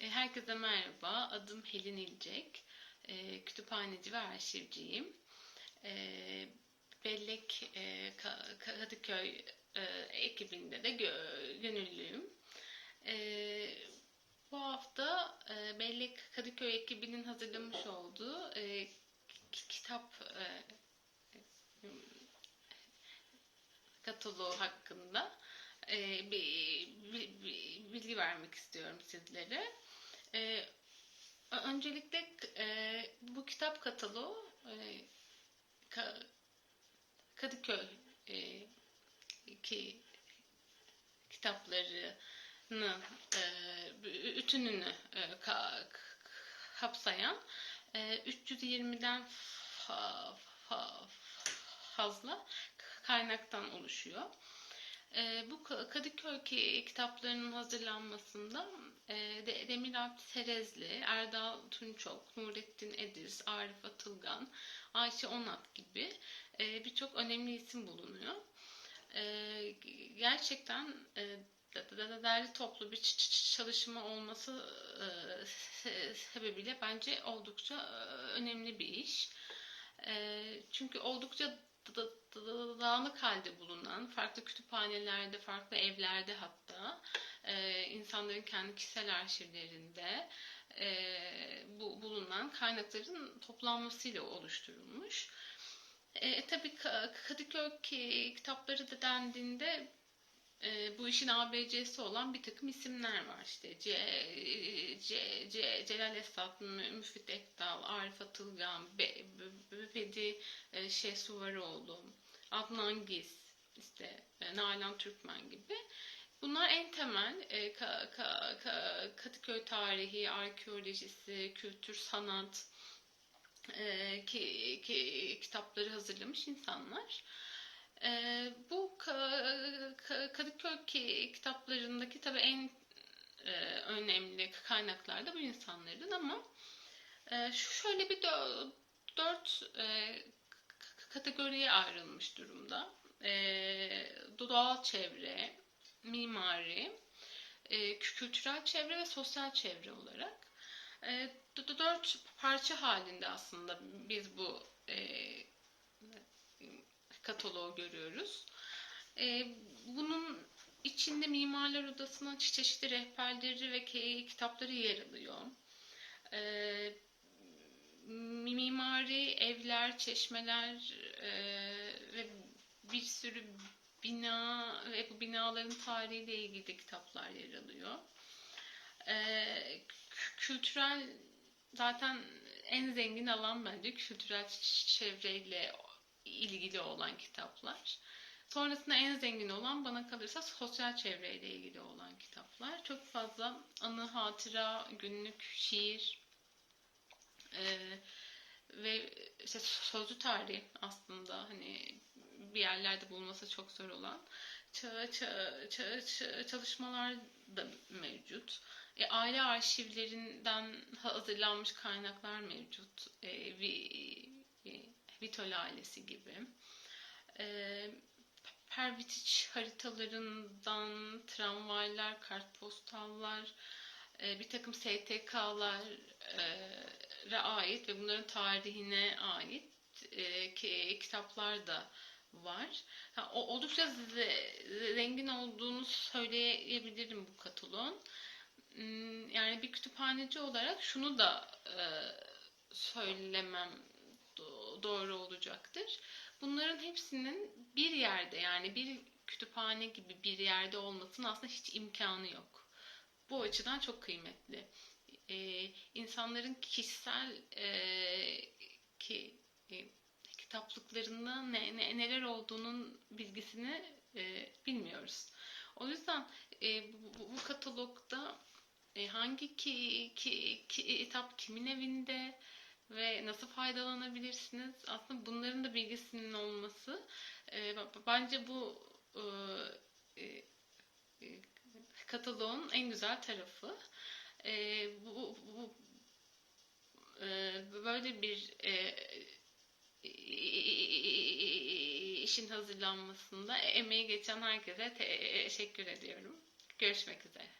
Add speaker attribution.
Speaker 1: E, Herkese merhaba. Adım Helin İlcek. E, Kütüphaneci ve arşivciyim. E, Bellek Ka- Kadıköy ekibinde de gö- gönüllüyüm. Bu hafta Bellek Kadıköy ekibinin hazırlamış olduğu ki- kitap kataloğu hakkında bir bilgi vermek istiyorum sizlere. E, öncelikle e, bu kitap kataloğu e, Ka- Kadıköy e, ki kitaplarını e, bütününü e, ka- kapsayan e, 320'den fa- fa- fazla kaynaktan oluşuyor. E, bu Ka- Kadıköy ki- kitaplarının hazırlanmasında e, De- Demir Alp Serezli, Erdal Tunçok, Nurettin Ediz, Arif Atılgan, Ayşe Onat gibi e, birçok önemli isim bulunuyor. E, gerçekten de- de- de- derli toplu bir çalışma olması se- sebebiyle bence oldukça önemli bir iş. Çünkü oldukça dağınık halde bulunan, farklı kütüphanelerde, farklı evlerde hatta e, insanların kendi kişisel arşivlerinde e, bu bulunan kaynakların toplanmasıyla oluşturulmuş. E, tabii Ka- Kadıköy ki- kitapları da dendiğinde e, bu işin ABC'si olan bir takım isimler var. İşte C, C, C, Celal Esat, Mü- Müfit Ekdal, Arif Atılgan, Be, Be, Bedi e, Şehsuvaroğlu, Adnan Giz, işte e, Nalan Türkmen gibi. Bunlar en temel e, Ka- Ka- Ka- Kadıköy tarihi, arkeolojisi, kültür, sanat e, ki, ki kitapları hazırlamış insanlar. E, bu Ka- Ka- Kadıköy ki kitaplarındaki tabii en e, önemli kaynaklar da bu insanların ama e, şöyle bir dö- dört e, kategoriye ayrılmış durumda. E, doğal çevre, mimari, e, kültürel çevre ve sosyal çevre olarak. E, dört parça halinde aslında biz bu e, kataloğu görüyoruz. E, bunun içinde Mimarlar Odası'nın çeşitli rehberleri ve ke- kitapları yer alıyor. E, mimari evler, çeşmeler e, ve bir sürü bina ve bu binaların tarihiyle ilgili de kitaplar yer alıyor. E, kü- kültürel zaten en zengin alan bence kültürel çevreyle ilgili olan kitaplar. Sonrasında en zengin olan bana kalırsa sosyal çevreyle ilgili olan kitaplar. Çok fazla anı, hatıra, günlük, şiir e, ve işte sözlü tarih aslında hani bir yerlerde bulunması çok zor olan ça- ça- ça- ça- çalışmalar da mevcut. E, aile arşivlerinden hazırlanmış kaynaklar mevcut. E, vi, e, Vitol ailesi gibi. E, Pervitiç haritalarından tramvaylar, kartpostallar, e, bir takım STK'lara ait ve bunların tarihine ait e, ki- kitaplar da var. Ha, o- oldukça ze- zengin olduğunu söyleyebilirim bu kataloğun. Hmm, Yani bir kütüphaneci olarak şunu da e, söylemem doğru olacaktır. Bunların hepsinin bir yerde yani bir kütüphane gibi bir yerde olmasının aslında hiç imkanı yok. Bu açıdan çok kıymetli. Ee, insanların kişisel e, ki e, kitaplıklarında ne, ne- neler olduğunun bilgisini e, bilmiyoruz. O yüzden e, bu, bu- katalogda e, hangi ki, ki, ki- kitap kimin evinde ve nasıl faydalanabilirsiniz? Aslında bunların da bilgisinin olması e, bence bu e, e, e, kataloğun en güzel tarafı. E, bu, bu, e, böyle bir e, işin hazırlanmasında emeği geçen herkese teşekkür ediyorum. Görüşmek üzere.